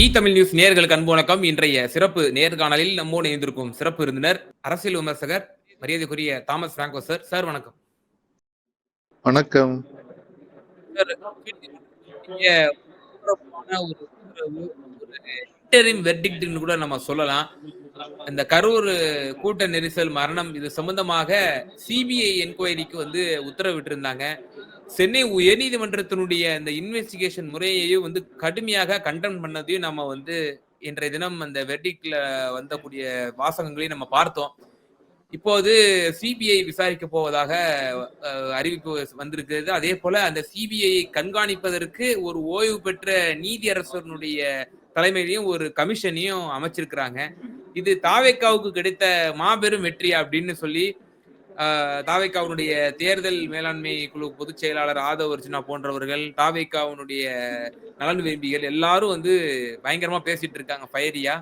இ Tamil news நேர்களுக்கு அன்பு வணக்கம். இன்றைய சிறப்பு நேர்காணலில் நம்மோடு இணைந்திருக்கும் சிறப்பு விருந்தினர் அரசியல் விமர்சகர் மரியாதைக்குரிய தாமஸ் பிராங்கோ சார். சார் வணக்கம். வணக்கம். கூட நம்ம சொல்லலாம். இந்த கரூர் கூட்ட நெரிசல் மரணம் இது சம்பந்தமாக சிபிஐ என்கொயரிக்கு வந்து உத்தரவிட்டிருந்தாங்க. சென்னை உயர்நீதிமன்றத்தினுடைய இந்த இன்வெஸ்டிகேஷன் முறையையும் வந்து கடுமையாக கண்டன் பண்ணதையும் நம்ம வந்து இன்றைய தினம் அந்த வெர்டிக்ல வந்தக்கூடிய வாசகங்களையும் நம்ம பார்த்தோம். இப்போது சிபிஐ விசாரிக்க போவதாக அறிவிப்பு வந்திருக்கிறது. அதே போல அந்த சிபிஐ கண்காணிப்பதற்கு ஒரு ஓய்வு பெற்ற நீதியரசனுடைய தலைமையிலையும் ஒரு கமிஷனையும் அமைச்சிருக்கிறாங்க. இது தாவேக்காவுக்கு கிடைத்த மாபெரும் வெற்றி அப்படின்னு சொல்லி தாவேக்காவுடைய தேர்தல் மேலாண்மை குழு பொதுச் செயலாளர் ஆதவ் அர்ஜுனா போன்றவர்கள் தாவேக்காவுடைய நலன் விரும்பிகள் எல்லாரும் வந்து பயங்கரமா பேசிட்டு இருக்காங்க ஃபயரியா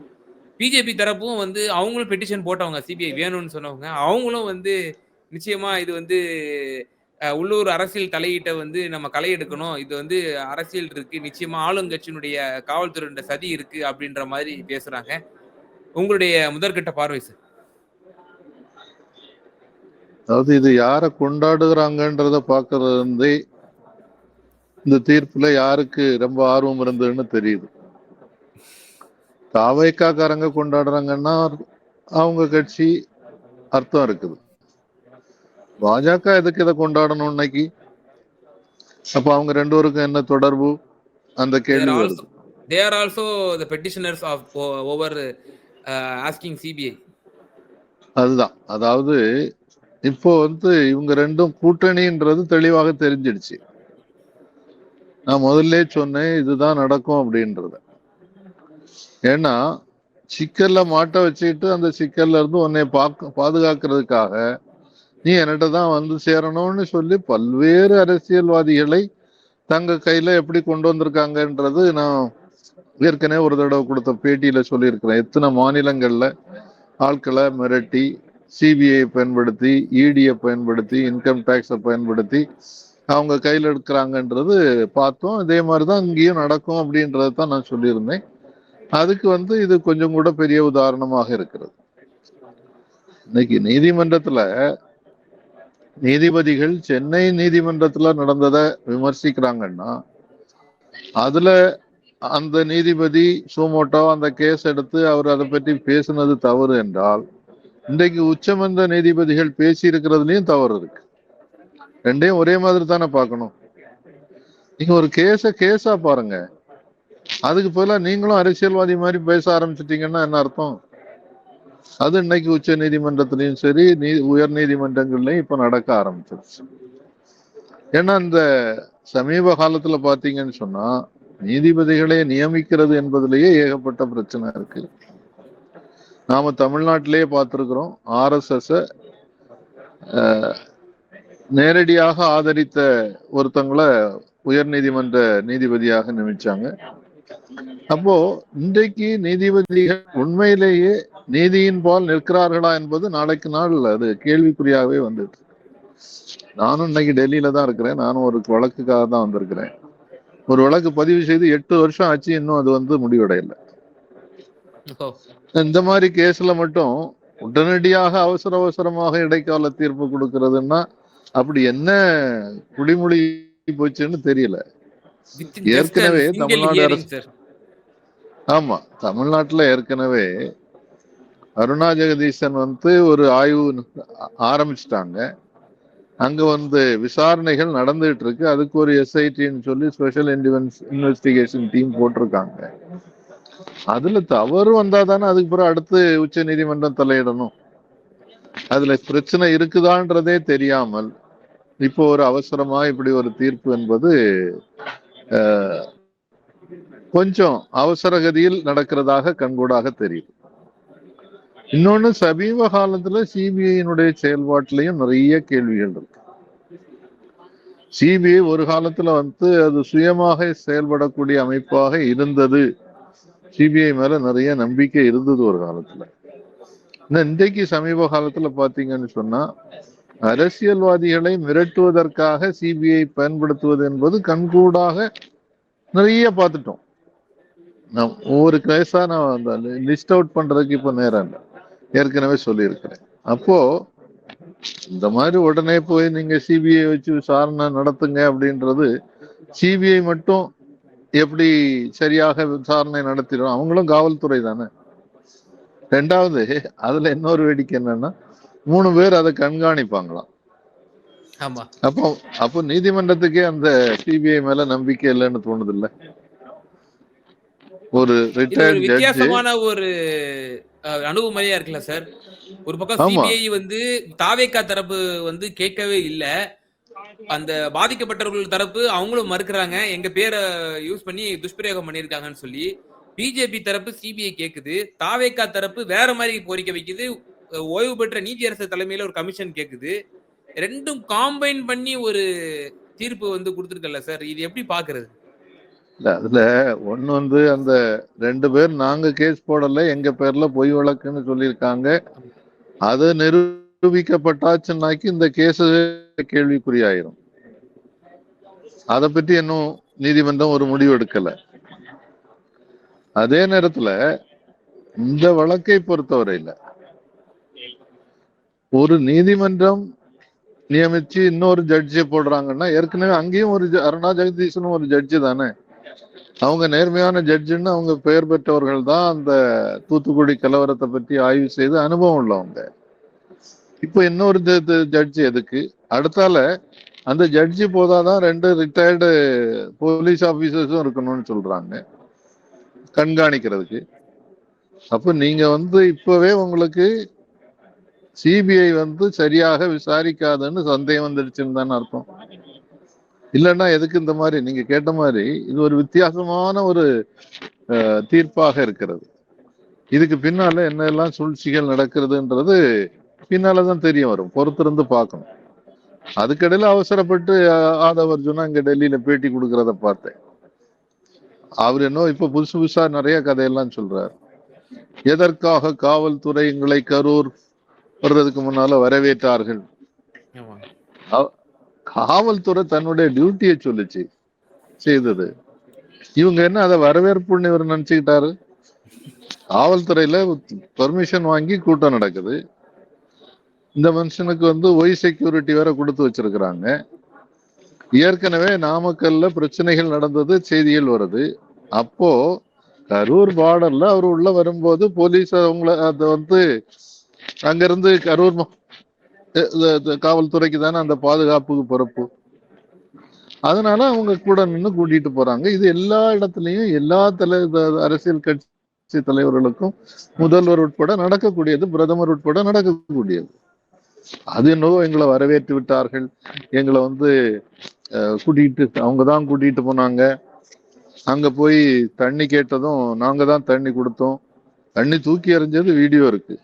பிஜேபி தரப்பும் வந்து அவங்களும் பெட்டிஷன் போட்டவங்க சிபிஐ வேணும்னு சொன்னவங்க. அவங்களும் வந்து நிச்சயமா இது வந்து உள்ளூர் அரசியல் தலையீட்டை வந்து நம்ம களை எடுக்கணும். இது வந்து அரசியல் இருக்கு. நிச்சயமா ஆளுங்கட்சியினுடைய காவல்துறையினுடைய சதி இருக்கு அப்படின்ற மாதிரி பேசுறாங்க. உங்களுடைய முதற்கட்ட பார்வை சார் அதாவது இது யாரை கொண்டாடுகிறாங்கன்றத பாக்குறது வந்து இந்த தீர்ப்புல யாருக்கு ரொம்ப ஆர்வம் இருந்ததுன்னு தெரியுது. தாவைக்காக்காரங்க கொண்டாடுறாங்கன்னா அவங்க கட்சி அர்த்தம் இருக்குது. பாஜக எதுக்கு இதை கொண்டாடணும் இன்னைக்கு? அப்ப அவங்க ரெண்டு பேருக்கும் என்ன தொடர்பு? அந்த கேள்வி வருது. also the petitioners of o- over uh, asking CBI. அதுதான். அதாவது இப்போ வந்து இவங்க ரெண்டும் கூட்டணின்றது தெளிவாக தெரிஞ்சிடுச்சு. நான் முதல்ல சொன்னேன் இதுதான் நடக்கும் அப்படின்றத. ஏன்னா சிக்கல்ல மாட்ட வச்சுக்கிட்டு அந்த சிக்கல்ல இருந்து உன்னை பாக்க பாதுகாக்கிறதுக்காக நீ என்கிட்ட தான் வந்து சேரணும்னு சொல்லி பல்வேறு அரசியல்வாதிகளை தங்க கையில எப்படி கொண்டு வந்திருக்காங்கன்றது நான் ஏற்கனவே ஒரு தடவை கொடுத்த பேட்டியில சொல்லியிருக்கிறேன். எத்தனை மாநிலங்கள்ல ஆட்களை மிரட்டி சிபிஐ பயன்படுத்தி இடியை பயன்படுத்தி இன்கம் டேக்ஸை பயன்படுத்தி அவங்க கையில் எடுக்கிறாங்கன்றது பார்த்தோம். இதே மாதிரி தான் இங்கேயும் நடக்கும் அப்படின்றத தான் நான் சொல்லியிருந்தேன். அதுக்கு வந்து இது கொஞ்சம் கூட பெரிய உதாரணமாக இருக்கிறது. இன்னைக்கு நீதிமன்றத்துல நீதிபதிகள் சென்னை நீதிமன்றத்துல நடந்ததை விமர்சிக்கிறாங்கன்னா அதுல அந்த நீதிபதி சூமோட்டோ அந்த கேஸ் எடுத்து அவர் அதை பற்றி பேசுனது தவறு என்றால் இன்றைக்கு உச்சமன்ற நீதிபதிகள் பேசி இருக்கிறதுலயும் தவறு இருக்கு. ரெண்டையும் ஒரே மாதிரி தானே பார்க்கணும். நீங்க ஒரு கேஸ கேஸா பாருங்க. அதுக்கு பதிலா நீங்களும் அரசியல்வாதி மாதிரி பேச ஆரம்பிச்சிட்டீங்கன்னா என்ன அர்த்தம்? அது இன்னைக்கு உச்ச நீதிமன்றத்திலையும் சரி நீ உயர் நீதிமன்றங்கள்லயும் இப்ப நடக்க ஆரம்பிச்சிருச்சு. ஏன்னா இந்த சமீப காலத்துல பாத்தீங்கன்னு சொன்னா நீதிபதிகளை நியமிக்கிறது என்பதிலேயே ஏகப்பட்ட பிரச்சனை இருக்கு. நாம தமிழ்நாட்டிலேயே பார்த்திருக்கிறோம். ஆர்எஸ்எஸ் நேரடியாக ஆதரித்த ஒருத்தங்களை உயர்நீதிமன்ற நீதிபதியாக நியமிச்சாங்க. அப்போ இன்றைக்கு நீதிபதிகள் உண்மையிலேயே நீதியின் பால் நிற்கிறார்களா என்பது நாளைக்கு நாள் அது கேள்விக்குறியாகவே வந்துட்டு நானும் இன்னைக்கு டெல்லியில தான் இருக்கிறேன். நானும் ஒரு வழக்குக்காக தான் வந்திருக்கிறேன். ஒரு வழக்கு பதிவு செய்து எட்டு வருஷம் ஆச்சு. இன்னும் அது வந்து முடிவடையலை. இந்த மாதிரி கேஸ்ல மட்டும் உடனடியாக அவசர அவசரமாக இடைக்கால தீர்ப்பு கொடுக்கறதுன்னா அப்படி என்ன குடிமொழி போச்சுன்னு தெரியல. ஏற்கனவே தமிழ்நாடு அரசு-. ஆமா தமிழ்நாட்டுல ஏற்கனவே அருணா ஜெகதீசன் வந்து ஒரு ஆய்வு ஆரம்பிச்சிட்டாங்க. அங்க வந்து விசாரணைகள் நடந்துட்டு இருக்கு. அதுக்கு ஒரு எஸ்ஐடின்னு சொல்லி ஸ்பெஷல் இன்வெஸ்டிகேஷன் டீம் போட்டிருக்காங்க. அதுல தவறு வந்தா தானே அதுக்கு பிறகு அடுத்து உச்ச நீதிமன்றம் தலையிடணும். அதுல பிரச்சனை இருக்குதான்றதே தெரியாமல் இப்போ ஒரு அவசரமா இப்படி ஒரு தீர்ப்பு என்பது கொஞ்சம் அவசர கதியில் நடக்கிறதாக கண்கூடாக தெரியுது. இன்னொன்னு சமீப காலத்துல சிபிஐனுடைய செயல்பாட்டிலையும் நிறைய கேள்விகள் இருக்கு. சிபிஐ ஒரு காலத்துல வந்து அது சுயமாக செயல்படக்கூடிய அமைப்பாக இருந்தது. சிபிஐ மேல நிறைய நம்பிக்கை இருந்தது ஒரு காலத்துல. இன்றைக்கு சமீப காலத்துல பாத்தீங்கன்னு சொன்னா அரசியல்வாதிகளை மிரட்டுவதற்காக சிபிஐ பயன்படுத்துவது என்பது கண்கூடாக நிறைய பார்த்துட்டோம். நான் ஒவ்வொரு கேஸா நான் அந்த லிஸ்ட் அவுட் பண்றதுக்கு இப்போ நேரம் இல்லை. ஏற்கனவே சொல்லியிருக்கிறேன். அப்போ இந்த மாதிரி உடனே போய் நீங்க சிபிஐ வச்சு விசாரணை நடத்துங்க அப்படின்றது சிபிஐ மட்டும் எப்படி சரியாக விசாரணை நடத்திடும் அவங்களும் காவல்துறை தானே. ரெண்டாவது அதுல இன்னொரு வேடிக்கை என்னன்னா மூணு பேர் அதை கண்காணிப்பாங்களாம். அப்போ அப்போ நீதிமன்றத்துக்கே அந்த சிபிஐ மேல நம்பிக்கை இல்லைன்னு தோணுது இல்ல ஒரு ரிட்டையர்ட் வித்தியாசமான ஒரு அணுகுமுறையா இருக்குல்ல சார்? ஒரு பக்கம். சிபிஐ வந்து தாவேக்கா தரப்பு வந்து கேட்கவே இல்ல. அந்த பாதிக்கப்பட்டவர்கள் தரப்பு அவங்களும் மறுக்கிறாங்க. எங்க பேரை யூஸ் பண்ணி துஷ்பிரயோகம் பண்ணியிருக்காங்கன்னு சொல்லி. பிஜேபி தரப்பு சிபிஐ கேக்குது. தாவேக்கா தரப்பு வேற மாதிரி கோரிக்கை வைக்குது. ஓய்வு பெற்ற நீதியரசர் தலைமையில ஒரு கமிஷன் கேக்குது. ரெண்டும் காம்பைன் பண்ணி ஒரு தீர்ப்பு வந்து கொடுத்துருக்கல சார்? இது எப்படி பாக்குறது? இல்ல அதுல ஒண்ணு வந்து அந்த ரெண்டு பேர் நாங்க கேஸ் போடல எங்க பேர்ல பொய் வழக்குன்னு சொல்லியிருக்காங்க. அது நிரூபிக்கப்பட்டாச்சுன்னாக்கி இந்த கேஸ் கேள்விக்குறியாயிரும். அதை பற்றி இன்னும் நீதிமன்றம் ஒரு முடிவு எடுக்கல. அதே நேரத்துல இந்த வழக்கை பொறுத்தவரையில ஒரு நீதிமன்றம் நியமிச்சு இன்னொரு ஜட்ஜை போடுறாங்கன்னா ஏற்கனவே அங்கேயும் ஒரு அருணா ஜெகதீசனும் ஒரு ஜட்ஜி தானே. அவங்க நேர்மையான ஜட்ஜுன்னு அவங்க பெயர் பெற்றவர்கள் தான் அந்த தூத்துக்குடி கலவரத்தை பற்றி ஆய்வு செய்து அனுபவம் உள்ளவங்க. இப்போ இன்னொரு ஜட்ஜ் எதுக்கு? அடுத்தால அந்த ஜட்ஜி போதாதான் ரெண்டு ரிட்டையர்டு போலீஸ் ஆஃபீஸர்ஸும் இருக்கணும்னு சொல்றாங்க. கண்காணிக்கிறதுக்கு. அப்ப நீங்க வந்து இப்பவே உங்களுக்கு சிபிஐ வந்து சரியாக விசாரிக்காதுன்னு சந்தேகம் வந்துடுச்சுன்னு தானே அர்த்தம். இல்லைன்னா எதுக்கு இந்த மாதிரி? நீங்க கேட்ட மாதிரி இது ஒரு வித்தியாசமான ஒரு தீர்ப்பாக இருக்கிறது. இதுக்கு பின்னால என்னெல்லாம் சூழ்ச்சிகள் நடக்கிறதுன்றது பின்னால தான் தெரிய வரும். பொறுத்திருந்து பார்க்கணும். அதுக்கடையில அவசரப்பட்டு ஆதவ் அர்ஜுனா இங்க டெல்லியில பேட்டி கொடுக்கறத பார்த்தேன். அவர் என்ன இப்ப புதுசு புதுசா நிறைய கதையெல்லாம் சொல்றாரு. எதற்காக காவல்துறை எங்களை கரூர் வர்றதுக்கு முன்னால வரவேற்றார்கள்? காவல்துறை தன்னுடைய டியூட்டியை சொல்லுச்சு செய்தது. இவங்க என்ன அதை வரவேற்புன்னு இவர் நினைச்சுக்கிட்டாரு? காவல்துறையில பர்மிஷன் வாங்கி கூட்டம் நடக்குது. இந்த மனுஷனுக்கு வந்து ஒய் செக்யூரிட்டி வேற கொடுத்து வச்சிருக்கிறாங்க. ஏற்கனவே நாமக்கல்ல பிரச்சனைகள் நடந்தது செய்திகள் வருது. அப்போ கரூர் பார்டர்ல அவர் உள்ள வரும்போது போலீஸ் அவங்கள அதை வந்து அங்கிருந்து கரூர் காவல்துறைக்கு தானே அந்த பாதுகாப்புக்கு பொறுப்பு. அதனால அவங்க கூட நின்று கூட்டிட்டு போறாங்க. இது எல்லா இடத்துலயும் எல்லா தலை அரசியல் கட்சி தலைவர்களுக்கும் முதல்வர் உட்பட நடக்கக்கூடியது பிரதமர் உட்பட நடக்கக்கூடியது. அது என்னவோ எங்களை வரவேற்று விட்டார்கள். எங்களை வந்து கூட்டிகிட்டு கூட்டிட்டு அவங்க தான் கூட்டிகிட்டு போனாங்க. அங்க போய் தண்ணி கேட்டதும் நாங்க தான் தண்ணி கொடுத்தோம். தண்ணி தூக்கி எறிஞ்சது வீடியோ இருக்கு.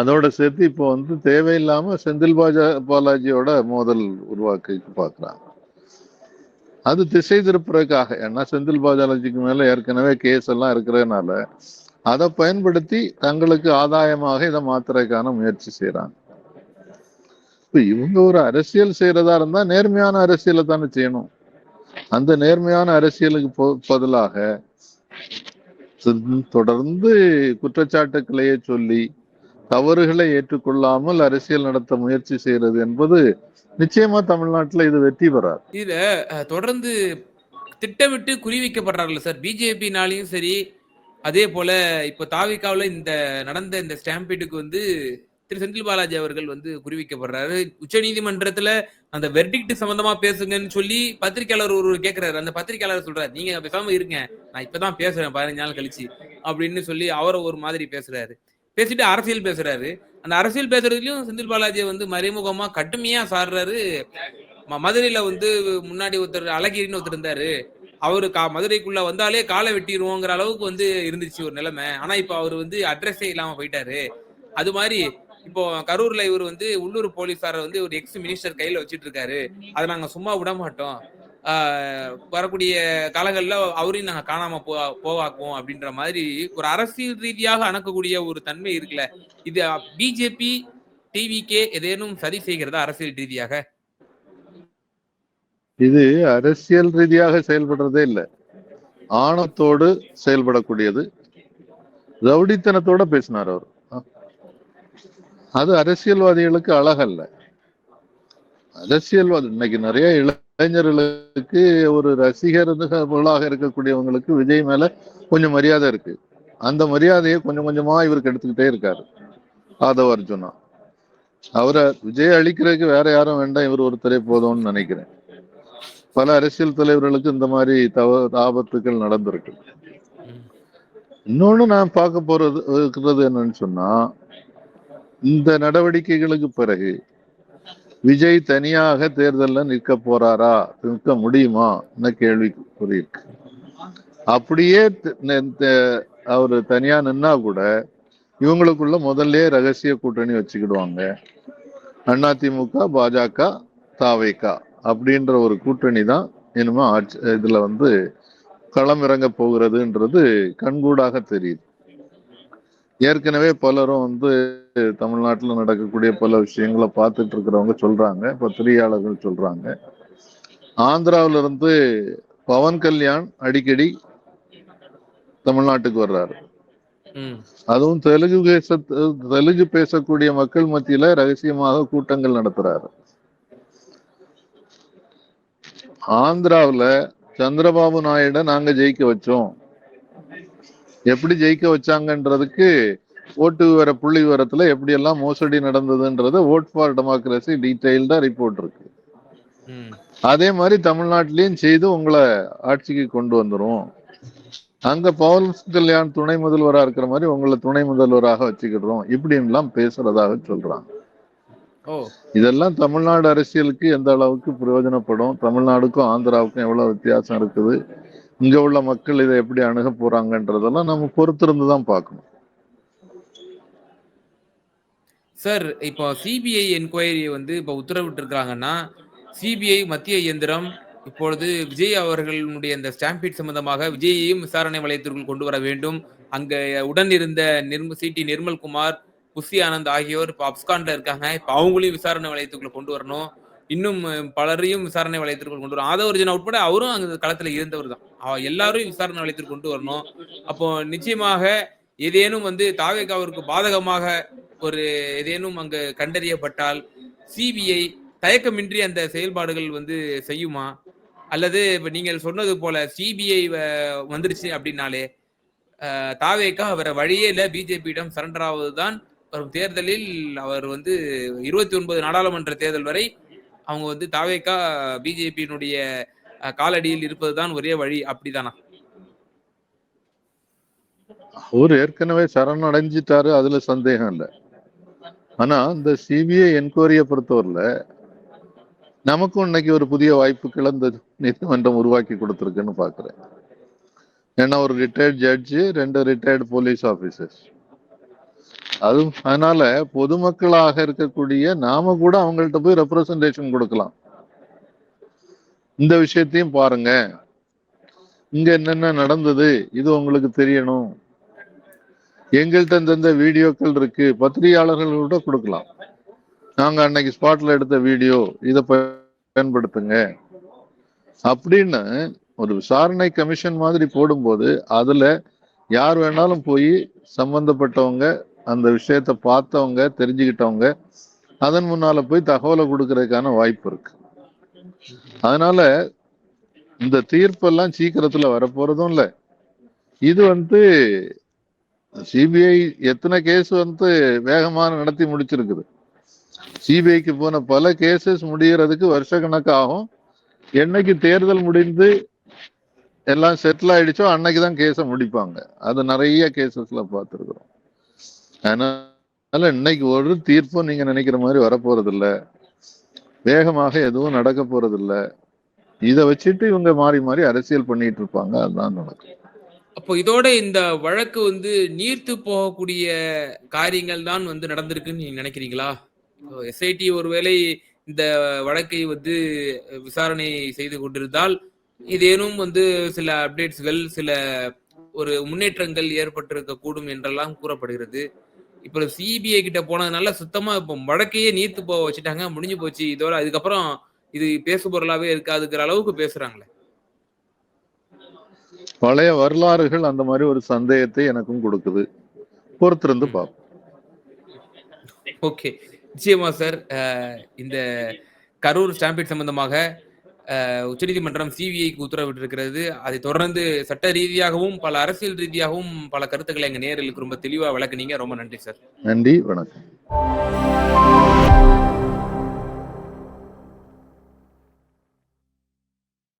அதோட சேர்த்து இப்போ வந்து தேவையில்லாம செந்தில் பாஜா பாலாஜியோட மோதல் உருவாக்கி பாக்குறாங்க அது திசை திருப்புறதுக்காக. ஏன்னா செந்தில் பாலாஜிக்கு மேல ஏற்கனவே கேஸ் எல்லாம் இருக்கிறதுனால அதை பயன்படுத்தி தங்களுக்கு ஆதாயமாக இதை மாத்துறதுக்கான முயற்சி செய்யறாங்க இப்ப இவங்க ஒரு அரசியல் செய்யறதா இருந்தா நேர்மையான அரசியலை தானே செய்யணும். அந்த நேர்மையான அரசியலுக்கு பதிலாக தொடர்ந்து குற்றச்சாட்டுக்களையே சொல்லி தவறுகளை ஏற்றுக்கொள்ளாமல் அரசியல் நடத்த முயற்சி செய்யறது என்பது நிச்சயமா தமிழ்நாட்டுல இது வெற்றி பெறாது. இதுல தொடர்ந்து திட்டமிட்டு குறிவிக்கப்படுறாங்கல்ல சார். பிஜேபினாலையும் சரி அதே போல இப்போ தாவிக்காவில் இந்த நடந்த இந்த ஸ்டாம்பீட்டுக்கு வந்து திரு செந்தில் பாலாஜி அவர்கள் வந்து குறிவிக்கப்படுறாரு. உச்ச நீதிமன்றத்துல அந்த வெர்டிக்ட் சம்பந்தமா பேசுங்கன்னு சொல்லி பத்திரிக்கையாளர் ஒரு கேட்கிறாரு அந்த பத்திரிக்கையாளர் சொல்றாரு நீங்க பேசாம இருங்க. நான் இப்பதான் பேசுறேன் பதினஞ்சு நாள் கழிச்சு. அப்படின்னு சொல்லி அவரை ஒரு மாதிரி பேசுறாரு. பேசிட்டு அரசியல் பேசுறாரு. அந்த அரசியல் பேசுறதுலயும் செந்தில் பாலாஜியை வந்து மறைமுகமா கடுமையா சாடுறாரு ம- மதுரையில வந்து முன்னாடி ஒருத்தர் அழகிரின்னு ஒருத்தர் இருந்தாரு. அவரு கா மதுரைக்குள்ள வந்தாலே காலை வெட்டிடுவோங்கிற அளவுக்கு வந்து இருந்துச்சு ஒரு நிலைமை. ஆனா இப்ப அவர் வந்து அட்ரஸே இல்லாம போயிட்டாரு. அது மாதிரி இப்போ கரூர்ல இவர் வந்து உள்ளூர் போலீஸார வந்து ஒரு எக்ஸ் மினிஸ்டர் கையில வச்சிட்டு இருக்காரு அதை நாங்க சும்மா விட மாட்டோம். வரக்கூடிய காலங்கள்ல அவரையும் நாங்க காணாம போ போவாக்குவோம் அப்படின்ற மாதிரி ஒரு அரசியல் ரீதியாக அணக்கக்கூடிய ஒரு தன்மை இருக்குல்ல. இது பிஜேபி டிவிகே ஏதேனும் சரி செய்கிறதா அரசியல் ரீதியாக? இது அரசியல் ரீதியாக செயல்படுறதே இல்லை. ஆணத்தோடு செயல்படக்கூடியது. ரவுடித்தனத்தோட பேசினார் அவர். அது அரசியல்வாதிகளுக்கு அழகல்ல. அரசியல்வாதி இன்னைக்கு நிறைய இளைஞர்களுக்கு ஒரு ரசிகர்களாக இருக்கக்கூடியவங்களுக்கு விஜய் மேல கொஞ்சம் மரியாதை இருக்கு. அந்த மரியாதையை கொஞ்சம் கொஞ்சமா இவருக்கு எடுத்துக்கிட்டே இருக்காரு. ஆதவ அர்ஜுனா. அவரை விஜய் அழிக்கிறதுக்கு வேற யாரும் வேண்டாம் இவர் ஒருத்தரே போதும்னு நினைக்கிறேன். பல அரசியல் தலைவர்களுக்கு இந்த மாதிரி தவ ஆபத்துக்கள் நடந்திருக்கு. இன்னொன்னு நான் பார்க்க போறது இருக்கிறது என்னன்னு சொன்னா இந்த நடவடிக்கைகளுக்கு பிறகு விஜய் தனியாக தேர்தலில் நிற்க போறாரா நிற்க முடியுமா என்ன கேள்வி இருக்கு அப்படியே அவர் தனியா நின்னா கூட இவங்களுக்குள்ள முதல்ல ரகசிய கூட்டணி வச்சுக்கிடுவாங்க. அதிமுக பாஜக தாவேக்கா. அப்படின்ற ஒரு கூட்டணி தான் இனிமே ஆட்சி இதுல வந்து களமிறங்க போகிறதுன்றது கண்கூடாக தெரியுது. ஏற்கனவே பலரும் வந்து தமிழ்நாட்டில் நடக்கக்கூடிய பல விஷயங்களை பார்த்துட்டு இருக்கிறவங்க சொல்றாங்க பத்திரிகையாளர்கள் சொல்றாங்க. ஆந்திராவில இருந்து பவன் கல்யாண் அடிக்கடி தமிழ்நாட்டுக்கு வர்றாரு. அதுவும் தெலுங்கு பேச தெலுங்கு பேசக்கூடிய மக்கள் மத்தியில ரகசியமாக கூட்டங்கள் நடத்துறாரு. ஆந்திராவில் சந்திரபாபு நாயுட நாங்க ஜெயிக்க வச்சோம். எப்படி ஜெயிக்க வச்சாங்கன்றதுக்கு ஓட்டு விவர புள்ளி விவரத்துல எப்படி எல்லாம் மோசடி நடந்ததுன்றது ஓட் ஃபார் டெமோக்ரஸி டீடைல்டா ரிப்போர்ட் இருக்கு. அதே மாதிரி தமிழ்நாட்டிலையும் செய்து உங்களை ஆட்சிக்கு கொண்டு வந்துரும். அங்க பவன் கல்யாண் துணை முதல்வரா இருக்கிற மாதிரி உங்களை துணை முதல்வராக வச்சுக்கிடுறோம். இப்படின்லாம் பேசுறதாக சொல்றாங்க. இதெல்லாம் தமிழ்நாடு அரசியலுக்கு எந்த அளவுக்கு பிரயோஜனப்படும்? தமிழ்நாடுக்கும் ஆந்திராவுக்கும் எவ்வளவு வித்தியாசம் இருக்குது? இங்க உள்ள மக்கள் இதை எப்படி அணுக போறாங்கன்றதெல்லாம் நம்ம பொறுத்திருந்து தான் பார்க்கணும். சார் இப்போ சிபிஐ என்கொயரி வந்து இப்போ உத்தரவிட்டு இருக்காங்கன்னா சிபிஐ மத்திய இயந்திரம் இப்பொழுது விஜய் அவர்களுடைய இந்த ஸ்டாம்பீட் சம்பந்தமாக விஜயையும் விசாரணை வளையத்திற்குள் கொண்டு வர வேண்டும். அங்க உடன் இருந்த நிர்ம சிடி நிர்மல்குமார் குஷி ஆனந்த் ஆகியோர் இப்போ அப்ஸ்கான்ல இருக்காங்க. இப்போ அவங்களையும் விசாரணை வளையத்துக்குள்ள கொண்டு வரணும். இன்னும் பலரையும் விசாரணை வளையத்திற்குள் கொண்டு வரணும். ஆதவர்ஜன் உட்பட அவரும் அந்த களத்துல இருந்தவர் தான். எல்லாரும் விசாரணை வளையத்திற்கு கொண்டு வரணும். அப்போ நிச்சயமாக ஏதேனும் வந்து தாவேகாவிற்கு பாதகமாக ஒரு ஏதேனும் அங்கு கண்டறியப்பட்டால் சிபிஐ தயக்கமின்றி அந்த செயல்பாடுகள் வந்து செய்யுமா? அல்லது இப்ப நீங்கள் சொன்னது போல சிபிஐ வந்துருச்சு அப்படின்னாலே தாவேக்கா அவரை வழியே இல்ல பிஜேபியிடம் சரண்டர் ஆவதுதான் வரும் தேர்தலில் அவர் வந்து இருபத்தி ஒன்பது நாடாளுமன்ற தேர்தல் வரை அவங்க வந்து தாவேக்கா பிஜேபியினுடைய காலடியில் இருப்பதுதான் ஒரே வழி. அப்படிதானா? அவர் ஏற்கனவே சரணடைஞ்சிட்டாரு அதுல சந்தேகம் இல்லை. ஆனா இந்த சிபிஐ என்கொயரியை பொறுத்தவரையில நமக்கும் இன்னைக்கு ஒரு புதிய வாய்ப்புகள் இந்த நீதிமன்றம் உருவாக்கி கொடுத்துருக்குன்னு பாக்குறேன். ஏன்னா ஒரு ரிட்டையர்ட் ஜட்ஜு ரெண்டு ரிட்டையர்டு போலீஸ் ஆஃபீஸர்ஸ் அது அதனால பொதுமக்களாக இருக்கக்கூடிய நாம கூட அவங்கள்ட்ட போய் ரெப்ரசன்டேஷன் கொடுக்கலாம். இந்த விஷயத்தையும் பாருங்க. இங்க என்னென்ன நடந்தது? இது உங்களுக்கு தெரியணும். எங்கள்கிட்ட இந்தந்த வீடியோக்கள் இருக்கு. பத்திரிகையாளர்கள் கூட கொடுக்கலாம். நாங்க அன்னைக்கு ஸ்பாட்ல எடுத்த வீடியோ இதை பயன்படுத்துங்க. அப்படின்னு ஒரு விசாரணை கமிஷன் மாதிரி போடும்போது அதுல யார் வேணாலும் போய் சம்பந்தப்பட்டவங்க அந்த விஷயத்த பார்த்தவங்க தெரிஞ்சுக்கிட்டவங்க அதன் முன்னால போய் தகவலை கொடுக்கறதுக்கான வாய்ப்பு இருக்கு. அதனால இந்த தீர்ப்பெல்லாம் சீக்கிரத்துல வரப்போறதும் இல்லை. இது வந்து சிபிஐ எத்தனை கேஸ் வந்து வேகமா நடத்தி முடிச்சிருக்குது. சிபிஐக்கு போன பல கேசஸ் முடியறதுக்கு வருஷ கணக்காகும் என்னைக்கு தேர்தல் முடிந்து எல்லாம் செட்டில் ஆயிடுச்சோ அன்னைக்குதான் கேஸை முடிப்பாங்க. அது நிறைய கேசஸ்ல பார்த்துருக்குறோம். அதனால இன்னைக்கு ஒரு தீர்ப்பும் நீங்க நினைக்கிற மாதிரி வரப்போறது இல்ல வேகமாக எதுவும் நடக்க போறது இல்ல இதை வச்சுட்டு இவங்க மாறி மாறி அரசியல் பண்ணிட்டு இருப்பாங்க. அதுதான் நடக்கும். அப்போ இதோட இந்த வழக்கு வந்து நீர்த்து போகக்கூடிய காரியங்கள் தான் வந்து நடந்திருக்குன்னு நீங்க நினைக்கிறீங்களா? எஸ்ஐடி ஒருவேளை இந்த வழக்கை வந்து விசாரணை செய்து கொண்டிருந்தால் இதேனும் வந்து சில அப்டேட்ஸ்கள் சில ஒரு முன்னேற்றங்கள் ஏற்பட்டிருக்க கூடும் என்றெல்லாம் கூறப்படுகிறது. இப்போ சிபிஐ கிட்ட போனதுனால சுத்தமா இப்போ வழக்கையே நீர்த்து போக வச்சுட்டாங்க முடிஞ்சு போச்சு. இதோட அதுக்கப்புறம் இது பேசு பொருளாவே இருக்காதுங்கிற அளவுக்கு பேசுறாங்களே. பழைய வரலாறுகள் அந்த மாதிரி ஒரு சந்தேகத்தை எனக்கும் கொடுக்குது. பொறுத்திருந்து பார்ப்போம். ஓகே. நிச்சயமா சார் இந்த கரூர் ஸ்டாம்பேட் சம்பந்தமாக உச்சநீதிமன்றம் சிபிஐக்கு உத்தரவிட்டிருக்கிறது. அதை தொடர்ந்து சட்ட ரீதியாகவும் பல அரசியல் ரீதியாகவும் பல கருத்துக்களை எங்க நேரில் ரொம்ப தெளிவா விளக்குனீங்க. ரொம்ப நன்றி சார். நன்றி வணக்கம்.